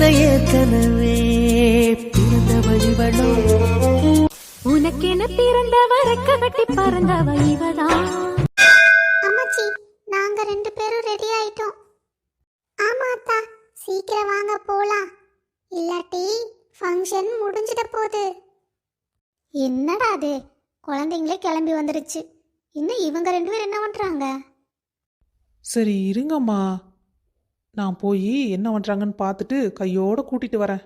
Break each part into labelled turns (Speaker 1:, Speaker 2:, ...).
Speaker 1: என ஏற்கனவே பிறந்தவள் இவளோ
Speaker 2: உனக்கென பிறந்தவ ரெக்க கட்டி பறந்தவ இவதான்
Speaker 3: அம்மாச்சி நாங்க ரெண்டு பேரும் ரெடி ஆயிட்டோம். ஆமா அத்தா சீக்கிரம் வாங்க போலாம். இல்லாட்டி ஃபங்க்ஷன் முடிஞ்சிட போகுது. என்னடா அது? குழந்தைங்களே கிளம்பி வந்துடுச்சு இன்னும் இவங்க ரெண்டு பேரும் என்ன பண்றாங்க?
Speaker 4: சரி இருங்கம்மா. நான் போய் என்ன பண்ணுறாங்கன்னு பார்த்துட்டு கையோடு கூட்டிகிட்டு வரேன்.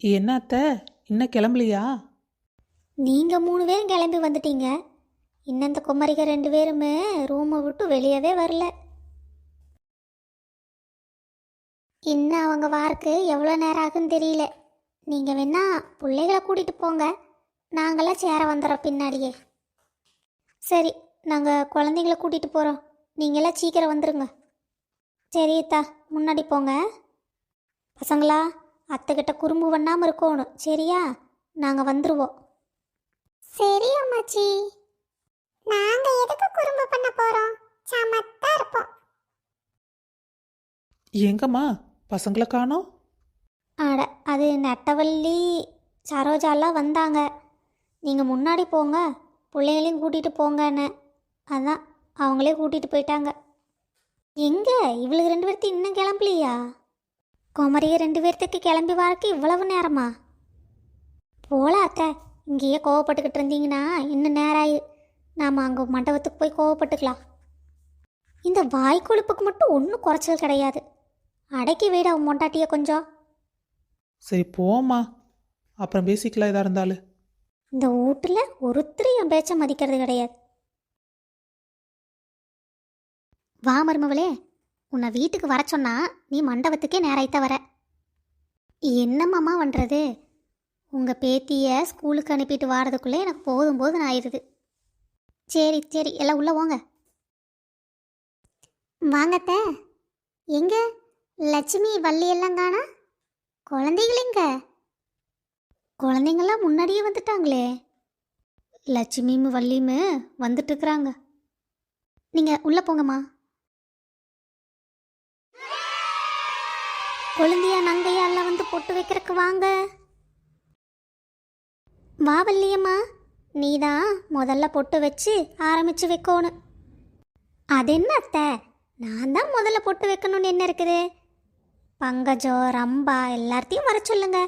Speaker 4: என்ன அத்தை? இன்னும் கிளம்பலையா?
Speaker 3: நீங்கள் மூணு பேரும் கிளம்பி வந்துட்டீங்க. இன்னும் இந்த குமரிக ரெண்டு பேருமே ரூமை விட்டு வெளியவே வரல. இன்னும் அவங்க வார்க்கு எவ்வளோ நேரம் ஆகுன்னு தெரியல. நீங்கள் வேணா பிள்ளைகளை கூட்டிகிட்டு போங்க. நாங்களாம் சேர வந்துடுறோம் பின்னாடியே. சரி நாங்கள் குழந்தைங்கள கூட்டிகிட்டு போகிறோம் நீங்களாம் சீக்கிரம் வந்துடுங்க சரி அத்தா முன்னாடி போங்க. பசங்களா அத்தைக்கிட்ட குறும்பு பண்ணாமல் இருக்கணும். சரியா? நாங்கள் வந்துடுவோம் சரி அம்மாச்சி. நாங்க எதுக்கு குறும்பு பண்ண போறோம்? சமத்தா இருப்போம்.
Speaker 4: எங்கம்மா? பசங்களை காணோம்?
Speaker 3: அட அது நெட்டவள்ளி சரோஜாலாம் வந்தாங்க. நீங்கள் முன்னாடி போங்க. பிள்ளைகளையும் கூட்டிகிட்டு போங்கன்னு. அதான் அவங்களே கூட்டிகிட்டு போயிட்டாங்க. எங்கே? இவளுக்கு ரெண்டு பேர்த்து இன்னும் கிளம்பலையா? குமரிய ரெண்டு பேர்த்துக்கு கிளம்பி வரக்கு இவ்வளவு நேரமா? போல அத்தை. இங்கேயே கோவப்பட்டுக்கிட்டு இருந்தீங்கன்னா இன்னும் நேரம் ஆயி நாம் அங்கே மண்டபத்துக்கு போய் கோவப்பட்டுக்கலாம். இந்த வாய் கொழுப்புக்கு மட்டும் ஒன்றும் குறைச்சல் கிடையாது. அடக்கி வைடா உன் மொண்டாட்டிய கொஞ்சம்.
Speaker 4: சரி போம்மா. அப்புறம் பேசிக்கலாம் எதா இருந்தாலும்.
Speaker 3: இந்த வீட்டில் ஒருத்தர் என் பேச்சை மதிக்கிறது கிடையாது. வா மருமவளே உன்னை வீட்டுக்கு வர சொன்னா நீ மண்டபத்துக்கே நேராய்த்த வர. என்னம்மாம்மா பண்ணுறது உங்கள் பேத்தியை ஸ்கூலுக்கு அனுப்பிட்டு வாரதுக்குள்ளே எனக்கு போதும் போதும் ஆயிடுது. சரி சரி எல்லாம் உள்ளே போங்க. வாங்கத்த. எங்க? லட்சுமி வள்ளி எல்லாம் காணா குழந்தைகளெங்க குழந்தைங்கள்லாம் முன்னாடியே வந்துட்டாங்களே. லட்சுமியும் வள்ளியுமே வந்துட்டு இருக்கிறாங்க. நீங்கள் உள்ளே போங்கம்மா. கொழுந்தியா நங்கையா எல்லாம் வந்து பொட்டு வைக்கிறதுக்கு வாங்க. வா வள்ளியம்மா நீ தான் முதல்ல பொட்டு வச்சு ஆரம்பிச்சு வைக்கணும் அது என்ன அத்தை? நான் தான் முதல்ல பொட்டு வைக்கணும்னு என்ன இருக்குது? பங்கஜோ ரம்பா எல்லாத்தையும் வர சொல்லுங்க.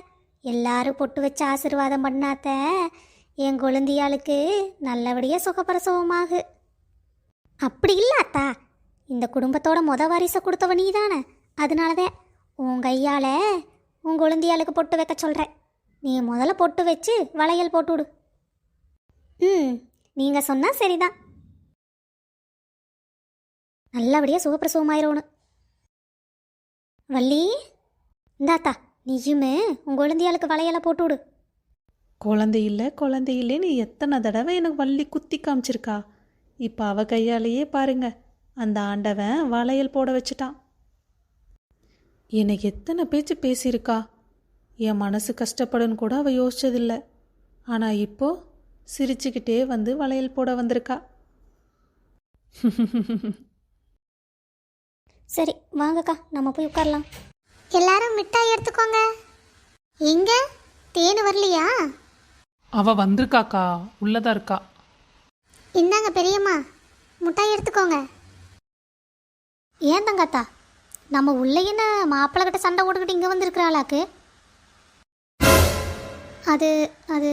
Speaker 3: எல்லாரும் பொட்டு வச்சு ஆசீர்வாதம் பண்ணாத்த என் கொழுந்தியாளுக்கு நல்லபடியாக சுகப்பிரசவமாகு. அப்படி இல்லை அத்தா. இந்த குடும்பத்தோட முத வாரிசை கொடுத்தவ நீ தானே அதனாலதான் உன் கையால் உன் கொழுந்தியாளுக்கு பொட்டு வைக்க சொல்கிறேன் நீ முதல்ல பொட்டு வச்சு வளையல் போட்டு விடு ம் நீங்கள் சொன்னால் சரிதான். நல்லபடியாக சுகப்பிரசவமாயிரணும் வள்ளி இந்தாத்தா நீயுமே உன் குழந்தையாளுக்கு வளையலை போட்டு விடு
Speaker 4: குழந்தை இல்லை குழந்தை இல்லைன்னு எத்தனை தடவை எனக்கு வள்ளி குத்தி காமிச்சிருக்கா? இப்போ அவ கையாலேயே பாருங்க அந்த ஆண்டவன் வளையல் போட வச்சுட்டான். எனக்கு எத்தனை பேச்சு பேசியிருக்கா? என் மனசு கஷ்டப்படுன்னு கூட அவ யோசிச்சதில்ல. ஆனால் இப்போ சிரிச்சுக்கிட்டே வந்து வளையல் போட வந்திருக்கா.
Speaker 3: சரி வாங்கக்கா நம்ம போய் உட்காரலாம். எல்லாரும் மிட்டாய் எடுத்துக்கோங்க. எங்க? தேனு வரலையா?
Speaker 4: அவ வந்திருக்காக்கா உள்ளதா இருக்கா.
Speaker 3: இந்தாங்க பெரியம்மா. மிட்டாய் எடுத்துக்கோங்க. ஏன் தங்காத்தா? நம்ம உள்ளேன்னு மாப்பிள்ளை கிட்ட சண்டை போட்டுக்கிட்டு இங்கே வந்திருக்கிறாளாக்கு? அது அது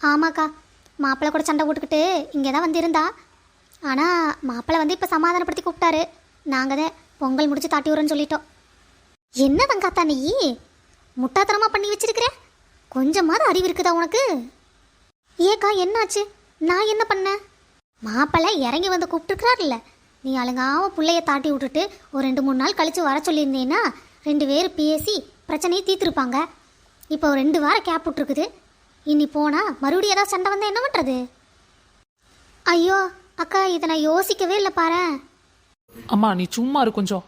Speaker 3: ஆமாக்கா. மாப்பிள்ளை கூட சண்டை போட்டுக்கிட்டு இங்கே தான் வந்திருந்தா. ஆனால் மாப்பிள்ளை வந்து இப்போ சமாதானப்படுத்தி கூப்பிட்டாரு. நாங்கள் தான் பொங்கல் முடிச்சு தாட்டி விடுறோன்னு சொல்லிட்டோம். என்ன தங்காத்தா நீ? முட்டாத்தனமாக பண்ணி வச்சிருக்கிற? கொஞ்சமாவது அறிவு இருக்குதா உனக்கு? ஏக்கா என்னாச்சு? நான் என்ன பண்ணேன்? மாப்பிள்ளை இறங்கி வந்து கூப்பிட்டுருக்கிறாருல்ல. நீ அழுங்காம பிள்ளைய தாட்டி விட்டுட்டு ஒரு ரெண்டு மூணு நாள் கழிச்சு வர சொல்லியிருந்தேன்னா ரெண்டு பேரும் பேசி பிரச்சனையை தீர்த்துருப்பாங்க. இப்போ ரெண்டு வாரம் கேப் விட்ருக்குது இனி போனா மறுபடியும் ஏதாவது சண்டை வந்தால் என்ன பண்ணுறது ஐயோ அக்கா இதை நான் யோசிக்கவே இல்லை பாரேன்
Speaker 4: அம்மா நீ சும்மா இரு கொஞ்சம்.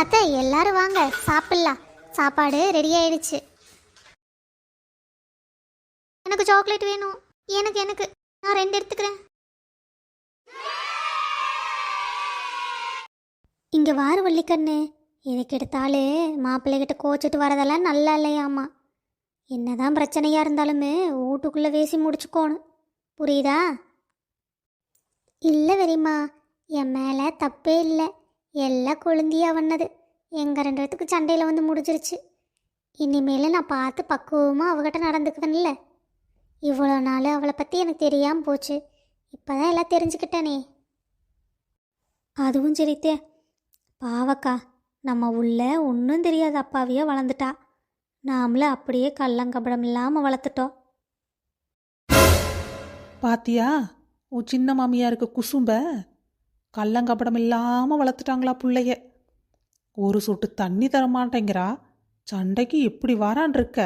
Speaker 3: அத்தை எல்லாரும் வாங்க சாப்பிடலாம். சாப்பாடு ரெடி ஆயிடுச்சு. எனக்கு சாக்லேட் வேணும். எனக்கு எனக்கு. நான் ரெண்டு எடுத்துக்கிறேன். இங்கே வார வள்ளிக்கண்ணு. எதுக்கு எடுத்தாலே? மாப்பிள்ளைகிட்ட கோச்சிட்டு வரதெல்லாம் நல்லா இல்லையாம்மா என்னதான் பிரச்சனையாக இருந்தாலுமே வீட்டுக்குள்ளே வேசி முடிச்சுக்கோணும். புரியுதா? இல்லை வெறிம்மா என் மேலே தப்பே இல்லை. எல்லாம் கொழுந்தியாக வந்தது. எங்கள் ரெண்டு பேத்துக்கு சண்டையில் வந்து முடிஞ்சிருச்சு. இனிமேல் நான் பார்த்து பக்குவமாக அவகிட்ட நடந்துக்குவேன்ல. இவ்வளோ நாள் அவளை பற்றி எனக்கு தெரியாமல் போச்சு. இப்போ தான் எல்லாம் தெரிஞ்சுக்கிட்டேனே. அதுவும் சரித்தே பாவக்கா நம்ம உள்ள ஒன்றும் தெரியாத அப்பாவியே வளர்ந்துட்டா. நாமளே அப்படியே கள்ளங்கபடம் இல்லாமல் வளர்த்துட்டோம்.
Speaker 4: பாத்தியா? உன் சின்ன மாமியாருக்கு குசும்ப? கள்ளங்கப்படம் இல்லாமல் வளர்த்துட்டாங்களா புள்ளைய? ஒரு சொட்டு தண்ணி தர மாட்டேங்கிறா சண்டைக்கு எப்படி வாரான் இருக்க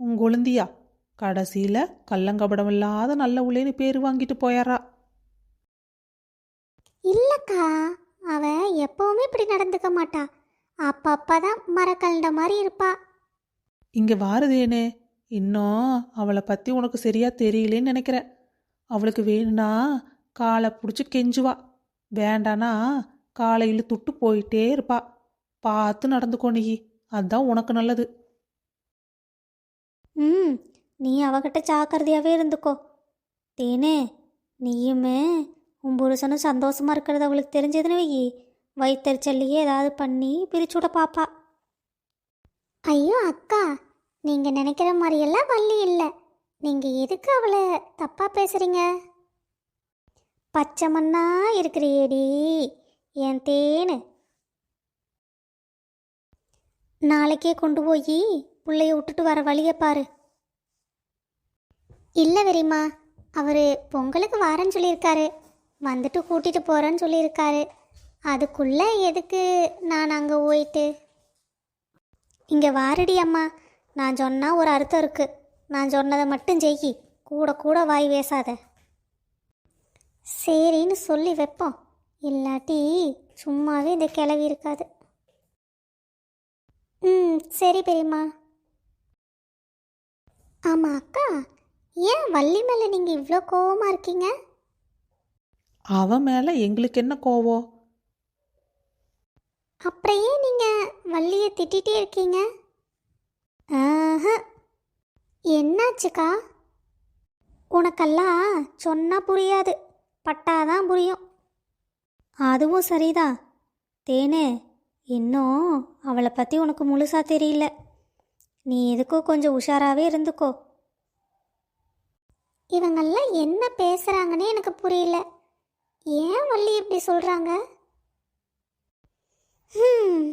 Speaker 4: உன் கொழுந்தியா கடைசியில் கள்ளங்கப்படம் இல்லாத நல்ல உள்ளேன்னு பேர் வாங்கிட்டு போயாரா?
Speaker 3: இல்லைக்கா அவ எப்பவுமே இப்படி நடந்துக்க மாட்டா. அப்பப்போ தான் மரக்கல்ண்ட மாதிரி இருப்பா.
Speaker 4: இங்கே வாருதேனே இன்னும் அவளை பற்றி உனக்கு சரியா தெரியலேன்னு நினைக்கிறேன். அவளுக்கு வேணும்னா காலை பிடிச்சி கெஞ்சுவா. வேண்டானா காலை இழுத்துட்டு போயிட்டே இருப்பா. பார்த்து நடந்துக்கோ நீ அதுதான் உனக்கு நல்லது.
Speaker 3: ம் நீ அவகிட்ட ஜாக்கிரதையாகவே இருந்துக்கோ. தேனே நீயுமே உன் புருஷனும் சந்தோஷமாக இருக்கிறது அவளுக்கு தெரிஞ்சதுன்னு வை. வயிற்றுச்சல்லையே ஏதாவது பண்ணி பிரிச்சு விட பாப்பா. ஐயோ அக்கா நீங்கள் நினைக்கிற மாதிரியெல்லாம் வள்ளி இல்லை. நீங்கள் எதுக்கு அவளை தப்பாக பேசுகிறீங்க பச்சை மண்ணா இருக்கிறியேடி என் தேனு. நாளைக்கே கொண்டு போய் பிள்ளைய விட்டுட்டு வர வழியை பாரு. இல்லை வெறிமா அவர் பொங்கலுக்கு வாரன்னு சொல்லியிருக்காரு. வந்துட்டு கூட்டிகிட்டு போகிறேன்னு சொல்லியிருக்காரு. அதுக்குள்ளே எதுக்கு நான் அங்கே போயிட்டு? இங்கே வாரடி அம்மா நான் சொன்னால் ஒரு அர்த்தம் இருக்குது நான் சொன்னதை மட்டும் செய் கூட கூட வாய் பேசாத. சரின்னு சொல்லி வைப்போம். இல்லாட்டி சும்மாவே இந்த கிளவி இருக்காது. ம் சரி பெரியம்மா. ஆமாம் அக்கா ஏன் வள்ளி மேலே நீங்கள் இவ்வளோ கோவமாக இருக்கீங்க?
Speaker 4: அவன் மேலே எங்களுக்கு என்ன கோவம்?
Speaker 3: அப்புறம் ஏன் நீங்கள் வள்ளியை திட்டிகிட்டே இருக்கீங்க? என்னாச்சுக்கா? உனக்கெல்லாம் சொன்னால் புரியாது. பட்டாதான் புரியும். அதுவும் சரிதான். தேனே இன்னும் அவளை பற்றி உனக்கு முழுசாக தெரியல. நீ எதுக்கும் கொஞ்சம் உஷாராகவே இருந்துக்கோ. இவங்கெல்லாம் என்ன பேசுகிறாங்கன்னே எனக்கு புரியல. ஏன் வள்ளி இப்படி சொல்கிறாங்க ஹம்,